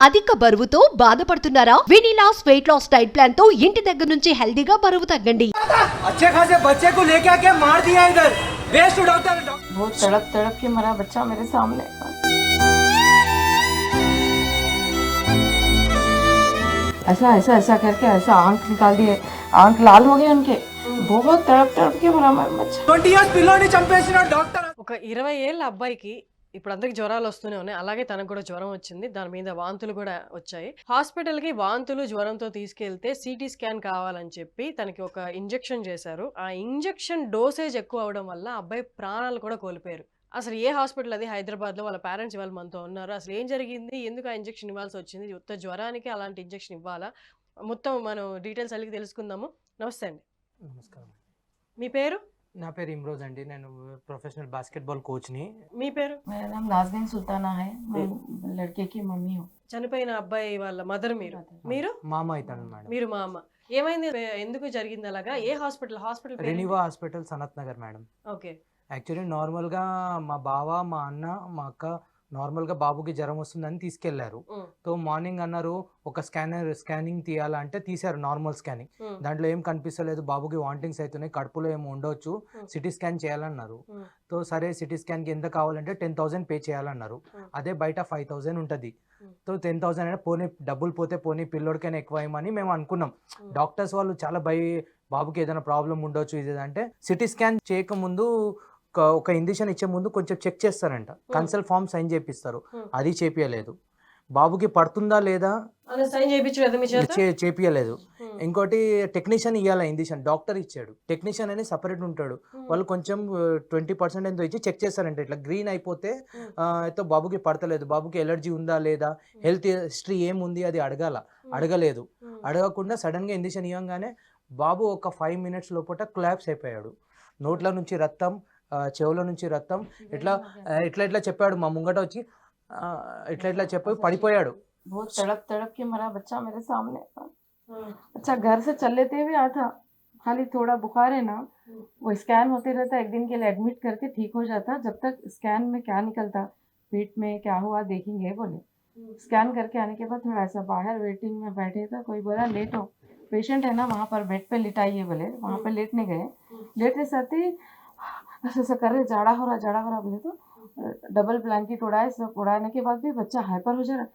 అధిక బరువుతో బాధపడుతున్నారా వినిలాస్ వెయిట్ లాస్ డైట్ ప్లాన్ తో ఇంటి దగ్గర నుంచి హెల్దీగా బరువు తగ్గండి अच्छे खासे बच्चे को लेके आके मार दिया इधर बेस्ट डॉक्टर डॉक्टर बहुत तड़प तड़प के मरा बच्चा मेरे सामने ऐसा ऐसा ऐसा करके ऐसा आंख निकाल दिए आंख लाल हो गए उनके बहुत तड़प तड़प के मरा मेरा बच्चा ట్వంటీ ఇయర్స్ పిల్లోని చంపేసిన డాక్టర్ ఒక ఇరవై ఏళ్ళ అబ్బాయికి ఇప్పుడు అందరికి జ్వరాలు వస్తూనే ఉన్నాయి. అలాగే తనకు కూడా జ్వరం వచ్చింది. దాని మీద వాంతులు కూడా వచ్చాయి. హాస్పిటల్కి వాంతులు జ్వరంతో తీసుకెళ్తే సిటీ స్కాన్ కావాలని చెప్పి తనకి ఒక ఇంజెక్షన్ చేశారు. ఆ ఇంజెక్షన్ డోసేజ్ ఎక్కువ అవడం వల్ల అబ్బాయి ప్రాణాలు కూడా కోల్పోయారు. అసలు ఏ హాస్పిటల్ అది? హైదరాబాద్లో వాళ్ళ పేరెంట్స్ ఇవాళ మనతో ఉన్నారు. అసలు ఏం జరిగింది? ఎందుకు ఆ ఇంజెక్షన్ ఇవ్వాల్సి వచ్చింది? ఉత్త జ్వరానికి అలాంటి ఇంజెక్షన్ ఇవ్వాలా? మొత్తం మనం డీటెయిల్స్ అడిగి తెలుసుకుందాము. నమస్తే అండి. నమస్కారం. మీ పేరు? నా పేరు ఇమ్రోజ్ అండి. నేను ప్రొఫెషనల్ బాస్కెట్బాల్ కోచ్ని. మీ పేరు? నాజ్గన్ సుల్తానా హై. లడ్కేకి మమ్మీ. చనిపోయిన అబ్బాయి వాళ్ళ మదర్ మీరు? మీరు? మామ అవుతాను మేడం. మీరు మామ. ఏమైంది? ఎందుకు జరిగింది అలాగా? ఏ hospital? Hospital Renova hospital Sanath Nagar madam. Okay. Actually నార్మల్గా మా బావ మా అన్న మా అక్క నార్మల్గా బాబుకి జ్వరం వస్తుందని తీసుకెళ్ళారు. సో మార్నింగ్ అన్నారు ఒక స్కానర్ స్కానింగ్ తీయాలంటే తీశారు నార్మల్ స్కానింగ్. దాంట్లో ఏం కనిపిస్తలేదు బాబుకి వాంటింగ్స్ అవుతున్నాయి కడుపులో ఏమి ఉండొచ్చు. సిటీ స్కాన్ చేయాలన్నారు. సో సరే సిటీ స్కాన్కి ఎంత కావాలంటే టెన్ థౌసండ్ పే చేయాలన్నారు. అదే బయట ఫైవ్ థౌసండ్ ఉంటుంది. సో టెన్ థౌసండ్ అంటే పోనీ డబ్బులు పోతే పోనీ పిల్లోడికైనా ఎక్కువ అయ్యమని మేము అనుకున్నాం. డాక్టర్స్ వాళ్ళు చాలా భయ బాబుకి ఏదైనా ప్రాబ్లం ఉండొచ్చు ఇది అంటే సిటీ స్కాన్ చేయకముందు ఒక- ఇంజెక్షన్ ఇచ్చే ముందు కొంచెం చెక్ చేస్తారంట. కన్సల్ట్ ఫామ్ సైన్ చేపిస్తారు. అది చేపియలేదు. బాబుకి పడుతుందా లేదా? చేపియలేదు. ఇంకోటి టెక్నీషియన్ ఇవ్వాలి ఇంజెక్షన్ డాక్టర్ ఇచ్చాడు. టెక్నీషియన్ అని సపరేట్ ఉంటాడు. వాళ్ళు కొంచెం ట్వంటీ పర్సెంట్ ఎంతో ఇచ్చి చెక్ చేస్తారంట. ఇట్లా గ్రీన్ అయిపోతే అయితే బాబుకి పడతలేదు. బాబుకి ఎలర్జీ ఉందా లేదా? హెల్త్ హిస్టరీ ఏముంది అది అడగాల. అడగలేదు. అడగకుండా సడన్గా ఇంజెక్షన్ ఇవ్వగానే బాబు ఒక ఫైవ్ మినిట్స్ లోపల క్లాప్స్ అయిపోయాడు. నోట్ల నుంచి రక్తం చెవుల నుంచి రక్తం ఇట్లా ఆ, ఇట్లా ఇట్లా చెప్పాడు మా ముంగట వచ్చి ఆ, ఇట్లా ఇట్లా చెప్పి పడిపోయాడు बहुत तड़प तड़प के मरा बच्चा मेरे सामने ఉమ్, अच्छा घर से चल लेते हुए आता खाली थोड़ा बुखार है ना वो स्कैन होते रहता एक दिन के लिए एडमिट करके ठीक हो जाता जब तक स्कैन में क्या निकलता पेट में क्या हुआ देखेंगे बोले उम, स्कैन करके आने के बाद थोड़ा ऐसा बाहर वेटिंग में बैठे था कोई बोला लेट हो पेशेंट है ना वहाँ पर बेड पे लिटाइए बोले वहाँ पे लेटने गए लेटने साथ ही ऐसा ऐसा कर रहे, जाड़ा हो रहा, जाड़ा हो रहा, बोले तो डबल ब्लैंकेट उड़ाए, सब उड़ाने के बाद भी बच्चा हाइपर हो जा रहा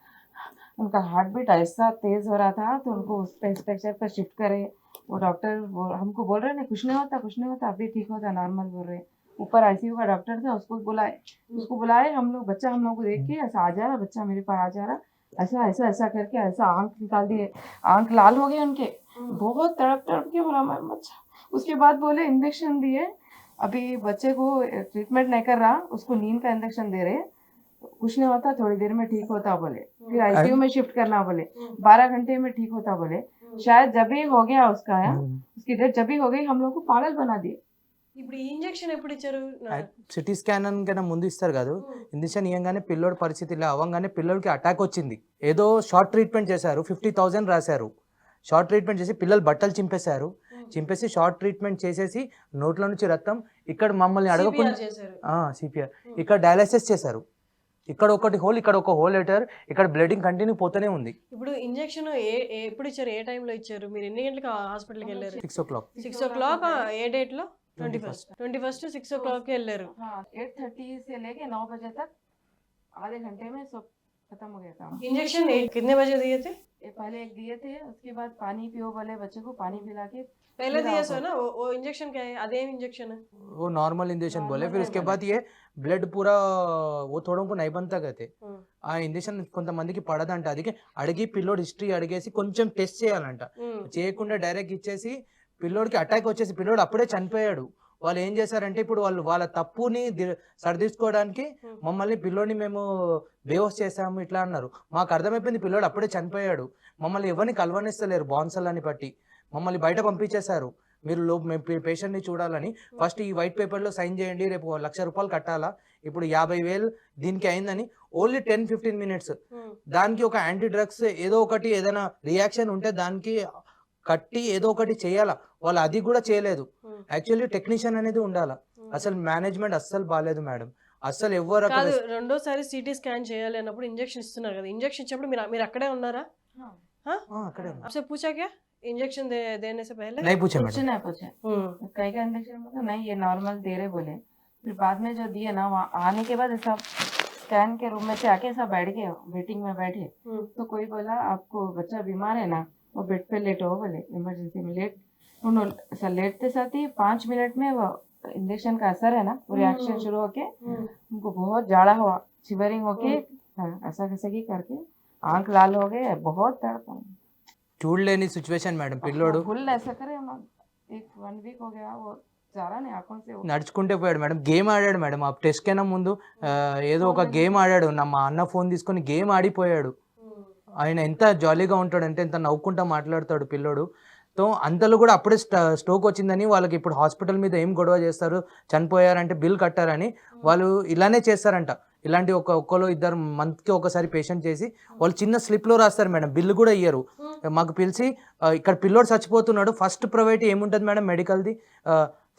उनका हार्ट बीट ऐसा तेज हो रहा था तो उनको उस पे स्ट्रक्चर पर शिफ्ट करे। वो डॉक्टर हमको बोल रहे ना कुछ नहीं होता, कुछ नहीं होता, अभी ठीक होता नॉर्मल बोल रहे। ऊपर आईसीयू का डॉक्टर था, उसको बुलाए। उसको बुलाए, हम लोग, बच्चा हम लोग को देख के, ऐसा आ जा रहा, बच्चा मेरे पास आ जा रहा, ऐसा ऐसा ऐसा करके, ऐसा आँख निकाल दिए, आँख लाल हो गए उनके। बहुत तड़प तड़प के बोला, मेरा बच्चा उसके बाद बोले, इंजेक्शन दिए अभी बच्चे को ट्रीटमेंट नहीं कर रहा उसको नींद का इंजेक्शन दे रहे कुछ नहीं होता थोड़ी देर में ठीक होता बोले फिर आईसीयू में शिफ्ट करना बोले उम, बारह घंटे में ठीक होता बोले उम. शायद जब ही हो गया उसका है उसकी डेट जब ही हो गई हम लोग को पागल बना दिए ఇప్పుడు ఈ ఇంజెక్షన్ ఎప్పుడు ఇచ్చారు నా- సిటీ స్కాన్ కన్నా ముందు ఇస్తారు కదా ఉమ్, ఇంజక్షన్ ఇవ్వగానే పిల్లోడి పరిస్థితి ఇలా అవ్వగానే పిల్లోడికి అటాక్ వచ్చింది ఏదో షార్ట్ ట్రీట్మెంట్ చేశారు ఫిఫ్టీ థౌజండ్ రాశారు షార్ట్ ట్రీట్మెంట్ చేసి పిల్లలు బట్టలు చింపేశారు ఉమ్. చింపేసి షార్ట్ ట్రీట్మెంట్ చేసేసి నోట్ల నుంచి రక్తం ఇక్కడ మమ్మల్ని CPR అడగకుండా చేశారు సిపిఆర్ ఇక్కడ డయాలసిస్ చేశారు ఇక్కడ ఒకటి హోల్ ఇక్కడ ఒక హోల్ లెటర్ ఇక్కడ బ్లడింగ్ కంటిన్యూ పోతూనే ఉంది ఇప్పుడు ఇంజెక్షన్ ఏ ఏ- ఎప్పుడు ఇచ్చారు ఏ టైంలో ఇచ్చారు మీరు ఎన్ని గంటలకు హాస్పిటల్కి వెళ్ళారు six o'clock six o'clock ఏ డేట్ లో twenty first twenty first six o'clock వెళ్ళారు हाँ एट थर्टी से लेके नौ बजे तक आधे घंटे में सब खत्म हो गया काम इंजेक्शन कितने बजे दिए थे ये पहले एक दिए थे उसके बाद पानी पियो बोले बच्चे को पानी पिला के पहले फिर दिया आप- सो ना वो, वो इंजेक्शन क्या है अदेम इंजेक्शन है वो नॉर्मल इंजेक्शन बोले Normal फिर है उसके बोले। बाद ये బ్లడ్ పూరా ఓ తోడంకు నైబంతా గతే ఉమ్, ఆ ఇంజక్షన్ కొంతమందికి పడదంట అది అడిగి పిల్లోడు హిస్టరీ అడిగేసి కొంచెం టెస్ట్ చేయాలంట ఉమ్, చేయకుండా డైరెక్ట్ ఇచ్చేసి పిల్లోడికి అటాక్ వచ్చేసి పిల్లోడు అప్పుడే చనిపోయాడు వాళ్ళు ఏం చేశారంటే ఇప్పుడు వాళ్ళు వాళ్ళ తప్పుని సరిదిద్దుకోవడానికి. మమ్మల్ని పిల్లోని మేము బేవస్ చేసాము ఇట్లా అన్నారు. మాకు అర్థమైపోయింది పిల్లోడు అప్పుడే చనిపోయాడు. మమ్మల్ని ఎవరిని కలవనిస్తలేరు బాన్సలని బట్టి. మమ్మల్ని బయట పంపించేశారు. మీరు లో పేషెంట్ని చూడాలని. ఫస్ట్ ఈ వైట్ పేపర్లో సైన్ చేయండి రేపు లక్ష రూపాయలు కట్టాలా? ఇప్పుడు యాభై వేలు దీనికి అయిందని ఓన్లీ టెన్ ఫిఫ్టీన్ మినిట్స్. దానికి ఒక యాంటీ డ్రగ్స్ ఏదో ఒకటి ఏదైనా రియాక్షన్ ఉంటే దానికి కట్టి ఏదో ఒకటి చేయాలా వాళ్ళు అది కూడా చేయలేదు ఉమ్, యాక్చువల్లీ టెక్నీషియన్ అనేది ఉండాలా ఉమ్. అసలు మేనేజ్మెంట్ అస్సలు బాగాలేదు మేడం అస్సలు ఎవరు అక్కడ కాదు రెండోసారి సిటీ స్కాన్ చేయాలి అన్నప్పుడు ఇంజెక్షన్ ఇస్తున్నారు కదా ఇంజెక్షన్ ఇచ్చినప్పుడు మీరు మీరు అక్కడే ఉన్నారా ఆ, అక్కడే ఉంది. आपसे पूछा क्या इंजेक्शन दे, देने से पहले नहीं पूछे कुछ मैडम नहीं पूछे हम्म, कई का इंजेक्शन बोला नहीं ये नॉर्मल दे रहे बोले फिर बाद में जो दिए ना वहाँ आने के बाद सब स्कैन के रूम में से आके सब बैठ गए वेटिंग में बैठे हम्म, तो कोई बोला आपको बच्चा बीमार है ना वो बेड पे लेटो बोले इमरजेंसी में लेट उन्होंने सर लेटते साथ ही पाँच मिनट में वो इंजेक्शन का असर है ना वो रिएक्शन हम्म। शुरू होके हम्म, उनको बहुत जाड़ा हुआ शिवरिंग होके हाँ, ऐसा कैसे की करके आंख लाल हो गए बहुत दर्द था చూడలేని సిచ్యువేషన్ మేడం పిల్లోడు फुल ऐसा करे हम एक वन वीक हो गया वो जा रहा नहीं आंखों से वो నడుచుకుంటే పోయాడు మేడం గేమ్ ఆడాడు మేడం ఆ టెస్ట్ కన్నా ముందు ఆ, ఏదో ఒక గేమ్ ఆడాడు నా మా అన్న ఫోన్ తీసుకొని గేమ్ ఆడిపోయాడు हम्म, ఆయన ఎంత జాలీగా ఉంటాడు అంటే ఎంత నవ్వుకుంటా మాట్లాడతాడు పిల్లోడు. తో అంతలో కూడా అప్పుడే స్ట- స్ట్రోక్ వచ్చిందని వాళ్ళకి ఇప్పుడు హాస్పిటల్ మీద ఏం గొడవ చేస్తారు చనిపోయారంటే బిల్ కట్టారని వాళ్ళు ఇలానే చేస్తారంట. ఇలాంటి ఒక ఒక్కలో ఇద్దరు మంత్కి ఒకసారి పేషెంట్ చేసి వాళ్ళు చిన్న స్లిప్లో రాస్తారు మేడం బిల్లు కూడా ఇయ్యరు. మాకు పిలిచి ఇక్కడ పిల్లోడు చచ్చిపోతున్నాడు ఫస్ట్ ప్రైవేట్ ఏముంటుంది మేడం మెడికల్ది?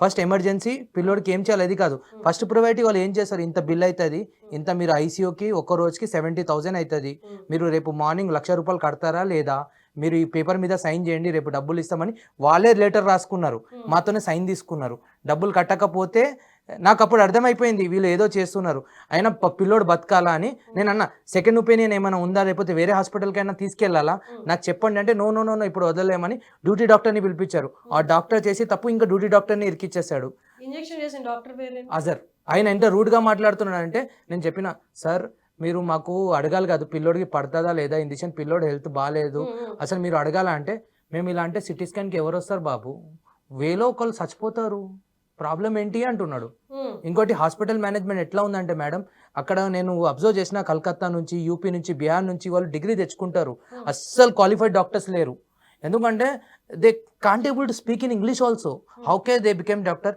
ఫస్ట్ ఎమర్జెన్సీ పిల్లోడికి ఏం చేయాలి? అది కాదు. ఫస్ట్ ప్రొవైడ్ వాళ్ళు ఏం చేస్తారు? ఇంత బిల్ అవుతుంది ఇంత మీరు ఐసీఓకి ఒక్క రోజుకి సెవెంటీ థౌజండ్ అవుతుంది మీరు రేపు మార్నింగ్ లక్ష రూపాయలు కడతారా లేదా? మీరు ఈ పేపర్ మీద సైన్ చేయండి రేపు డబ్బులు ఇస్తామని వాళ్ళే లెటర్ రాసుకున్నారు. మాతోనే సైన్ తీసుకున్నారు. డబ్బులు కట్టకపోతే నాకు అప్పుడు అర్థమైపోయింది వీళ్ళు ఏదో చేస్తున్నారు. అయినా పిల్లోడు బతకాలా అని నేను అన్న సెకండ్ ఒపీనియన్ ఏమైనా ఉందా? లేకపోతే వేరే హాస్పిటల్కి అయినా తీసుకెళ్ళాలా నాకు చెప్పండి అంటే నో నో నో నో ఇప్పుడు వదలలేమని డ్యూటీ డాక్టర్ని పిలిపించారు. ఆ డాక్టర్ చేసి తప్పు ఇంకా డ్యూటీ డాక్టర్ని ఇరికిచ్చేసాడు ఇంజెక్షన్ చేసిన డాక్టర్ పేరు అజర్. ఆయన ఎంత రూడ్గా మాట్లాడుతున్నాడంటే నేను చెప్పిన సార్ మీరు మాకు అడగాలి కాదు. పిల్లోడికి పడుతుందా లేదా? ఇండిషన్ పిల్లోడు హెల్త్ బాగాలేదు. అసలు మీరు అడగాల అంటే మేము ఇలా అంటే సిటీ స్కాన్కి ఎవరు వస్తారు బాబు? వేలో ఒకళ్ళు చచ్చిపోతారు. ప్రాబ్లం ఏంటి అంటున్నాడు. ఇంకోటి హాస్పిటల్ మేనేజ్మెంట్ ఎట్లా ఉందంటే మేడం అక్కడ నేను అబ్జర్వ్ చేసిన కలకత్తా నుంచి యూపీ నుంచి బీహార్ నుంచి వాళ్ళు డిగ్రీ తెచ్చుకుంటారు. అస్సలు క్వాలిఫైడ్ డాక్టర్స్ లేరు. ఎందుకంటే they can't able to speak in English also. How can they became doctor?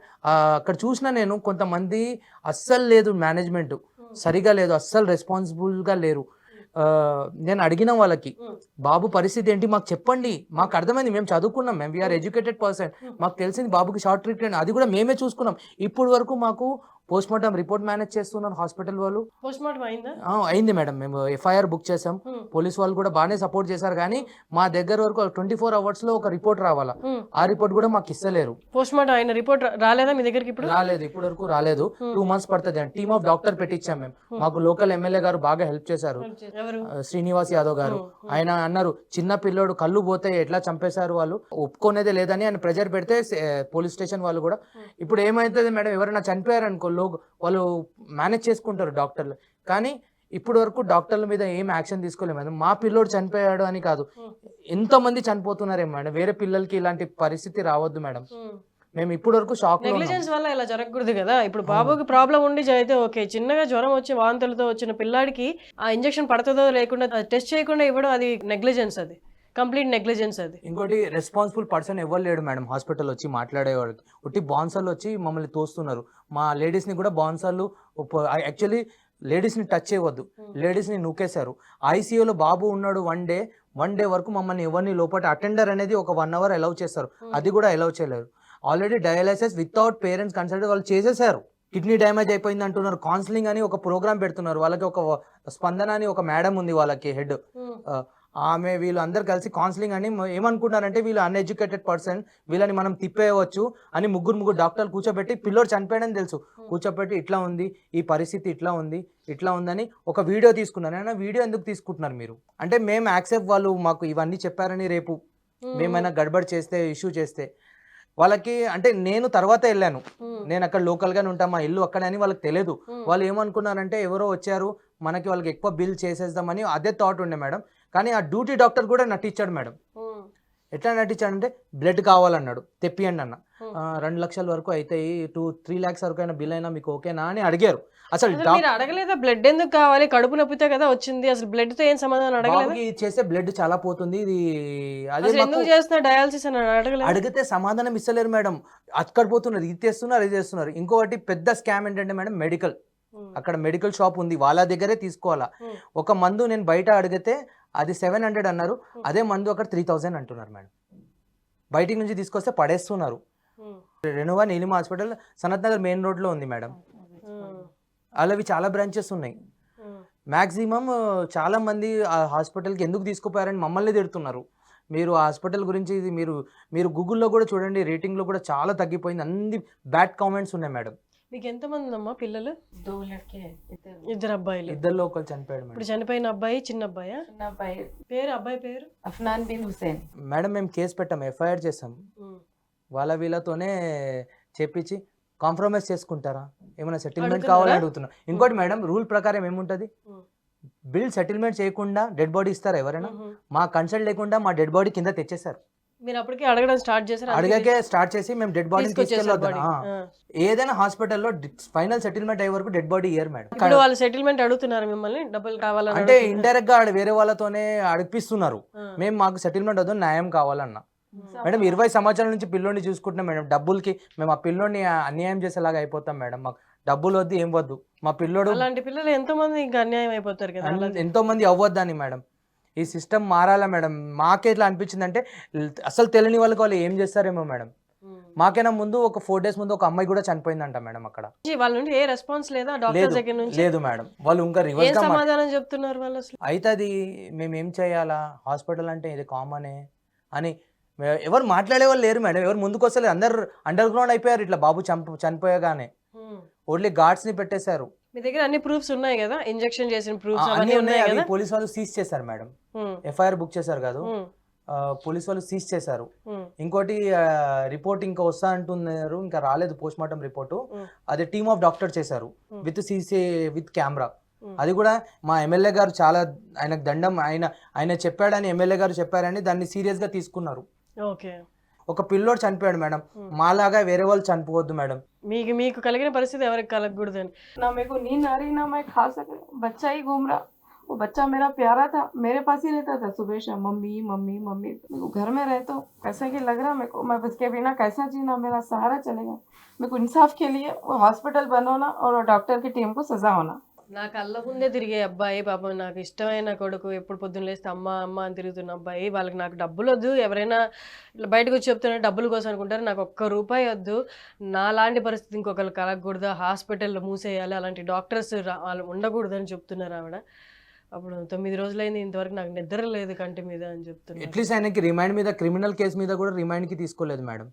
అక్కడ చూసిన నేను కొంతమంది అస్సలు లేదు మేనేజ్మెంట్. సరిగా లేదు అస్సలు రెస్పాన్సిబుల్గా లేరు. నేను అడిగిన వాళ్ళకి బాబు పరిస్థితి ఏంటి? మాకు చెప్పండి. మాకు అర్థమైంది. మేము చదువుకున్నాం. మేము వీఆర్ ఎడ్యుకేటెడ్ పర్సన్ మాకు తెలిసింది బాబుకి షార్ట్ ట్రీట్మెంట్ అది కూడా మేమే చూసుకున్నాం. ఇప్పుడు వరకు మాకు పోస్ట్ మార్టం రిపోర్ట్ మేనేజ్ చేస్తున్నారు హాస్పిటల్ వాళ్ళు. పోస్ట్ మార్టం అయిందా మేడం. మేము ఎఫ్ఐఆర్ బుక్ చేసాం. పోలీస్ వాళ్ళు కూడా బాగానే సపోర్ట్ చేశారు కానీ మా దగ్గర వరకు ట్వంటీ ఫోర్ అవర్స్లో ఒక రిపోర్ట్ రావాలా. ఆ రిపోర్ట్ కూడా మాకు ఇస్తలేరు. పోస్ట్ మార్టం అయిన రిపోర్ట్ రాలేదా మీ దగ్గరికి ఇప్పుడు? రాలేదు. ఇప్పటి వరకు రాలేదు. టూ మంత్స్ పడుతుంది అండి టీమ్ ఆఫ్ డాక్టర్ పెట్టించాం మేము. మాకు లోకల్ ఎమ్మెల్యే గారు బాగా హెల్ప్ చేశారు. శ్రీనివాస్ యాదవ్ గారు. ఆయన అన్నారు చిన్న పిల్లోడు కళ్ళు పోతే ఎట్లా చంపేశారు వాళ్ళు? ఒప్పుకునేదే లేదని ఆయన ప్రెజర్ పెడితే పోలీస్ స్టేషన్ వాళ్ళు కూడా. ఇప్పుడు ఏమైతుంది మేడం? ఎవరైనా చనిపోయారు లో వాళ్ళు మేనేజ్ చేసుకుంటారు డాక్టర్లు. కానీ ఇప్పుడు వరకు డాక్టర్ల మీద ఏం యాక్షన్ తీసుకోలేదు మేడం. మా పిల్లోడు చనిపోయాడు అని కాదు. Hmm. ఎంతో మంది చనిపోతున్నారేమో మేడం. వేరే పిల్లలకి ఇలాంటి పరిస్థితి రావద్దు మేడం. మేము ఇప్పుడు వరకు షాక్ నెగ్లిజెన్స్ వల్ల ఇలా జరగకూడదు కదా. ఇప్పుడు బాబుకి ప్రాబ్లం ఉండి అయితే ఓకే చిన్నగా జ్వరం వచ్చి వాంతులతో వచ్చిన పిల్లాడికి ఆ ఇంజెక్షన్ పడుతుందో లేకుండా టెస్ట్ చేయకుండా ఇవ్వడం అది నెగ్లిజెన్స్ అది. కంప్లీట్ నెగ్లిజెన్స్ అది. ఇంకోటి రెస్పాన్సిబుల్ పర్సన్ ఎవరు లేడు మేడం హాస్పిటల్ వచ్చి మాట్లాడేవాడికి ఉట్టి బాన్సర్లు వచ్చి మమ్మల్ని తోస్తున్నారు. మా లేడీస్ని కూడా బాన్సర్లు యాక్చువల్లీ లేడీస్ని టచ్ చేయవద్దు. లేడీస్ని నూకేశారు. ఐసీయూలో బాబు ఉన్నాడు వన్ డే. వన్ డే వరకు మమ్మల్ని ఎవరిని లోపల అటెండర్ అనేది ఒక వన్ అవర్ అలౌ చేస్తారు. అది కూడా అలౌ చేయలేరు. Already dialysis without parents consult వాళ్ళు చేసేసారు కిడ్నీ డ్యామేజ్ అయిపోయింది అంటున్నారు. కౌన్సిలింగ్ అని ఒక ప్రోగ్రామ్ పెడుతున్నారు. వాళ్ళకి ఒక స్పందన అని ఒక మేడం ఉంది వాళ్ళకి హెడ్. ఆమె వీళ్ళు అందరు కలిసి కౌన్సిలింగ్ అని ఏమనుకుంటారంటే వీళ్ళు అన్ఎడ్యుకేటెడ్ పర్సన్ వీళ్ళని మనం తిప్పేయవచ్చు అని ముగ్గురు ముగ్గురు డాక్టర్లు కూర్చోబెట్టి పిల్లోడు చనిపోయాడని తెలుసు. కూర్చోబెట్టి ఇట్లా ఉంది ఈ పరిస్థితి ఇట్లా ఉంది ఇట్లా ఉందని ఒక వీడియో తీసుకున్నారు. అయినా వీడియో ఎందుకు తీసుకుంటున్నారు మీరు? అంటే మేము యాక్సెప్ట్ వాళ్ళు మాకు ఇవన్నీ చెప్పారని రేపు మేమైనా గడబడి చేస్తే ఇష్యూ చేస్తే వాళ్ళకి అంటే నేను తర్వాత వెళ్ళాను. నేను అక్కడ లోకల్గానే ఉంటా మా ఇల్లు అక్కడ అని వాళ్ళకి తెలియదు. వాళ్ళు ఏమనుకున్నారంటే ఎవరో వచ్చారు మనకి వాళ్ళకి ఎక్కువ బిల్ చేసేద్దామని అదే థాట్ ఉండే మేడం. కానీ ఆ డ్యూటీ డాక్టర్ కూడా నటించాడు మేడం. ఎట్లా నటించాడంటే బ్లడ్ కావాలన్నాడు తెప్పియండి అన్న. రెండు లక్షల వరకు అవుతాయి టూ త్రీ ల్యాక్స్ వరకు అయినా బిల్ అయినా మీకు ఓకేనా అని అడిగారు. అసలు అడగలేదా? బ్లడ్ ఎందుకు కావాలి? కడుపు నొప్పితే కదా వచ్చింది. అసలు బ్లడ్తో ఏం సమాధానం అడగలేదా? చేస్తే బ్లడ్ చాలా పోతుంది. ఇది అదే ఎందుకు చేస్తున్నా డయాలసిస్ అని అడగలేదు? అడిగితే సమాధానం ఇస్తలేరు మేడం. అక్కడ పోతున్నారు ఇది తెస్తున్నారు ఇది చేస్తున్నారు. ఇంకొకటి పెద్ద స్కామ్ ఏంటంటే మేడం మెడికల్. అక్కడ మెడికల్ షాప్ ఉంది వాళ్ళ దగ్గరే తీసుకోవాలా. ఒక మందు నేను బయట అడిగితే అది సెవెన్ హండ్రెడ్ అన్నారు. అదే మందు అక్కడ త్రీ థౌజండ్ అంటున్నారు మేడం. బయటికి నుంచి తీసుకొస్తే పడేస్తున్నారు. Renova Neelima hospital Sanath Nagar main రోడ్లో ఉంది మేడం. అలావి చాలా బ్రాంచెస్ ఉన్నాయి. మ్యాక్సిమం చాలా మంది ఆ హాస్పిటల్కి ఎందుకు తీసుకుపోయారని మమ్మల్ని తిడుతున్నారు. మీరు ఆ హాస్పిటల్ గురించి ఇది మీరు మీరు గూగుల్లో కూడా చూడండి రేటింగ్లో కూడా చాలా తగ్గిపోయింది. అన్ని బ్యాడ్ కామెంట్స్ ఉన్నాయి మేడం. మీకు ఎంతమంది అమ్మా పిల్లలు ఇద్దరు అబ్బాయిలు. ఇద్దరు ఒకరు చనిపోయాడు ఇప్పుడు చనిపోయిన అబ్బాయి చిన్న అబ్బాయా? చిన్న అబ్బాయి పేరు అబ్బాయి పేరు? అఫ్నాన్ బిన్ హుసేన్ మేడం మేము కేసు పెట్టాం ఎఫ్ఐఆర్ చేసాం. వాళ్ళ వీళ్ళతోనే చెప్పించి కాంప్రమైజ్ చేసుకుంటారా? ఏమైనా సెటిల్మెంట్ కావాలని అడుగుతున్నా. ఇంకోటి మేడం రూల్ ప్రకారం ఏముంటది? బిల్ సెటిల్మెంట్ చేయకుండా డెడ్ బాడీ ఇస్తారా ఎవరైనా? మా కన్సల్ట్ లేకుండా మా డెడ్ బాడీ కింద తెచ్చేసారు మీరు అప్పటికే అడగడం స్టార్ట్ చేశారు అడిగాకే స్టార్ట్ చేసి మేము డెడ్ తీసుకొచ్చేసారు తీసుకెళ్ళొద్దు. ఏదైనా హాస్పిటల్లో ఫైనల్ సెటిల్మెంట్ అయ్యే వరకు డెడ్ బాడీ ఇయర్ మేడం ఇప్పుడు వాళ్ళు సెటిల్మెంట్ అడుగుతున్నారు మిమ్మల్ని డబ్బులు కావాలని అంటే. ఇండైరెక్ట్గా వేరే వాళ్ళతోనే అడిపిస్తున్నారు. మేము మాకు సెటిల్మెంట్ వద్దు న్యాయం కావాలన్న. మేడం ఇరవై సంవత్సరాల నుంచి పిల్లోని చూసుకుంటున్నాం మేడం డబ్బులకి మేము ఆ పిల్లోని అన్యాయం చేసేలాగా అయిపోతాం మేడం మాకు డబ్బులు వద్దు ఏం వద్దు. మా పిల్లోడు అలాంటి పిల్లలు ఎంతో మంది ఇంకా అన్యాయం అయిపోతారు కదా ఎంతో మంది అవ్వద్దని మేడం ఈ సిస్టమ్ మారాలా మేడం? మాకే ఇట్లా అనిపించింది అంటే అసలు తెలియని వాళ్ళకి వాళ్ళు ఏం చేస్తారేమో మేడం. మాకైనా ముందు ఒక ఫోర్ డేస్ ముందు ఒక అమ్మాయి కూడా చనిపోయిందంట మేడం అక్కడ. వాళ్ళ నుండి ఏ రెస్పాన్స్ లేదా డాక్టర్ దగ్గర నుంచి? లేదు మేడం. వాళ్ళు ఇంకా రివర్స్ సమాధానం చెప్తున్నారు వాళ్ళు అసలు? అయితే అది మేము ఏం చేయాలా? హాస్పిటల్ అంటే ఇది కామనే అని ఎవరు మాట్లాడే వాళ్ళు లేరు మేడం. ఎవరు ముందుకు వస్తలేదు. అందరు అండర్ గ్రౌండ్ అయిపోయారు ఇట్లా బాబు చంప చనిపోయగానే. ఓన్లీ గార్డ్స్ని పెట్టేశారు. మీ దగ్గర అన్ని ప్రూఫ్స్ ఉన్నాయి కదా? ఇంజెక్షన్ చేసిన ప్రూఫ్స్ అన్నీ అవన్నీ ఉన్నాయి. కదా? పోలీస్ వాళ్ళు సీజ్ చేశారు మేడం. ఎఫ్ఐఆర్ బుక్ చేశారు కాదు. పోలీస్ వాళ్ళు సీజ్ చేశారు. ఇంకోటి రిపోర్ట్ ఇంకా వస్తా అంటున్నారు. ఇంకా రాలేదు పోస్ట్ మార్టం రిపోర్టు. అది టీమ్ ఆఫ్ డాక్టర్ చేశారు. With CC with camera. అది కూడా మా ఎమ్మెల్యే గారు చాలా ఆయనకు దండం. ఆయన ఆయన చెప్పాడని ఎమ్మెల్యే గారు చెప్పారని దాన్ని సీరియస్గా తీసుకున్నారు. ఓకే. ఒక పిల్లోడు చనిపోయాడు మేడం Hmm. మాలాగా వేరే వాళ్ళు చనిపోవద్దు మేడం మీకు మీకు కలిగిన పరిస్థితి ఎవరికి కలగకూడదని ना मेरे को नींद आ रही ना मैं खा सक बच्चा ही घूम रहा वो बच्चा मेरा प्यारा था मेरे पास ही रहता था सुबह शाम मम्मी मम्मी मम्मी मेरे को घर में रहता हूँ कैसा कि लग रहा मेरे को मैं उसके बिना कैसा जीना मेरा सहारा चलेगा मेरे को इंसाफ के लिए वो हॉस्पिटल बंद होना और डॉक्टर की टीम को सजा होना నా కళ్ళ ముందే తిరిగే అబ్బాయి పాపం నాకు ఇష్టమైన కొడుకు ఎప్పుడు పొద్దున్న లేస్తే అమ్మ అమ్మ అని తిరుగుతున్న అబ్బాయి. వాళ్ళకి నాకు డబ్బులు వద్దు. ఎవరైనా ఇట్లా బయటకు వచ్చి చెప్తున్నా డబ్బుల కోసం అనుకుంటారు. నాకు ఒక్క రూపాయి వద్దు. నాలాంటి పరిస్థితి ఇంకొకరు కలగకూడదు. హాస్పిటల్లో మూసేయాలి. అలాంటి డాక్టర్స్ వాళ్ళు ఉండకూడదు అని చెప్తున్నారు ఆవిడ. అప్పుడు తొమ్మిది రోజులైంది. ఇంతవరకు నాకు నిద్ర లేదు కంటి మీద అని చెప్తున్నారు. అట్లీస్ట్ ఆయనకి రిమైండ్ మీద క్రిమినల్ కేసు మీద కూడా రిమైండ్కి తీసుకోలేదు మేడం.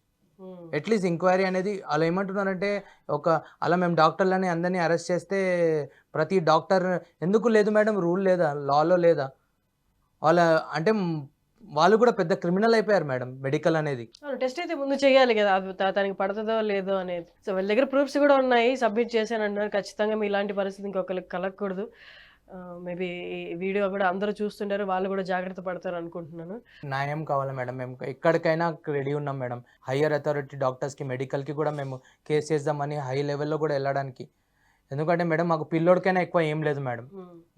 అట్లీస్ట్ ఎంక్వైరీ అనేది అలా ఏమంటున్నారంటే ఒక అలా మేము డాక్టర్లని అందరినీ అరెస్ట్ చేస్తే ప్రతి డాక్టర్ ఎందుకు లేదు మేడం? రూల్ లేదా? లాలో లేదా? వాళ్ళ అంటే వాళ్ళు కూడా పెద్ద క్రిమినల్ అయిపోయారు మేడం మెడికల్ అనేది. టెస్ట్ అయితే ముందు చేయాలి కదా. తనకి పడుతుందో లేదో అనేది. సో వాళ్ళ దగ్గర ప్రూఫ్స్ కూడా ఉన్నాయి. సబ్మిట్ చేశాను అంటున్నారు ఖచ్చితంగా మీ ఇలాంటి పరిస్థితి ఇంకొకరికి కలగకూడదు. మేబీ ఈ వీడియో కూడా అందరూ చూస్తుంటారు వాళ్ళు కూడా జాగ్రత్త పడతారు అనుకుంటున్నాను. న్యాయం కావాలి మేడం మేము ఎక్కడికైనా రెడీ ఉన్నాం మేడం. హయ్యర్ అథారిటీ డాక్టర్స్కి మెడికల్కి కూడా మేము కేసు చేద్దామని హై లెవెల్లో కూడా వెళ్ళడానికి. ఎందుకంటే మేడం మాకు పిల్లోడికైనా ఎక్కువ ఏం లేదు మేడం.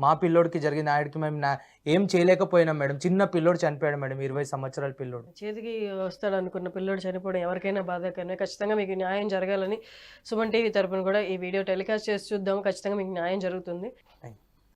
మా పిల్లోడికి జరిగిన ఆడికి మేము నా ఏం చేయలేకపోయినాం మేడం. చిన్న పిల్లోడు చనిపోయాడు మేడం ఇరవై సంవత్సరాల పిల్లోడు. చేతికి వస్తాడు అనుకున్న పిల్లోడు చనిపోవడం ఎవరికైనా బాధాకరమే. ఖచ్చితంగా మీకు న్యాయం జరగాలని సుమన్ టీవీ తరపున కూడా ఈ వీడియో టెలికాస్ట్ చేసి చూద్దాం. ఖచ్చితంగా మీకు న్యాయం జరుగుతుంది.